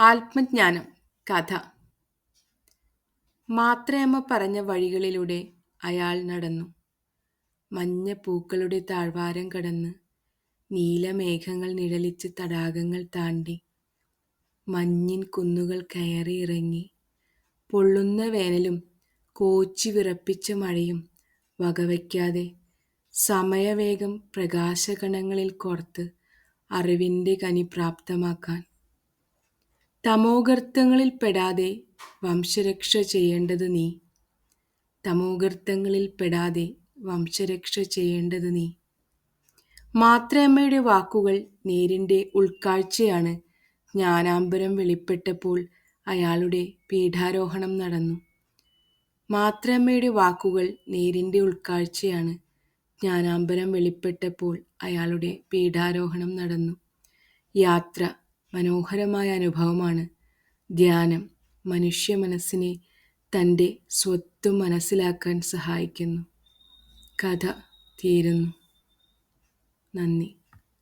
ആത്മജ്ഞാനം കഥ. മാത്രയമ്മ പറഞ്ഞ വഴികളിലൂടെ അയാൾ നടന്നു. മഞ്ഞ പൂക്കളുടെ താഴ്വാരം കടന്ന് നീലമേഘങ്ങൾ നിഴലിച്ച് തടാകങ്ങൾ താണ്ടി മഞ്ഞിൻ കുന്നുകൾ കയറി ഇറങ്ങി. പൊള്ളുന്ന വേനലും കോച്ചി വിറപ്പിച്ച മഴയും വകവയ്ക്കാതെ സമയവേഗം പ്രകാശകണങ്ങളിൽ കോർത്ത് അറിവിന്റെ കനി പ്രാപ്തമാക്കാൻ തമോഗർത്തങ്ങളിൽ പെടാതെ വംശരക്ഷ ചെയ്യേണ്ടത് നീ. തമോഗർത്തങ്ങളിൽ പെടാതെ വംശരക്ഷ ചെയ്യേണ്ടത് നീ. മാത്രയമ്മയുടെ വാക്കുകൾ നേരിന്റെ ഉൾക്കാഴ്ചയാണ് ജ്ഞാനാംബരം വെളിപ്പെട്ടപ്പോൾ അയാളുടെ പീഠാരോഹണം നടന്നു. മാത്രയമ്മയുടെ വാക്കുകൾ നേരിന്റെ ഉൾക്കാഴ്ചയാണ് ജ്ഞാനാംബരം വെളിപ്പെട്ടപ്പോൾ അയാളുടെ പീഠാരോഹണം നടന്നു. യാത്ര മനോഹരമായ അനുഭവമാണ്. ധ്യാനം മനുഷ്യ മനസ്സിനെ തന്റെ സ്വത്വം മനസ്സിലാക്കാൻ സഹായിക്കുന്നു. കഥ തീരുന്നു. നന്ദി.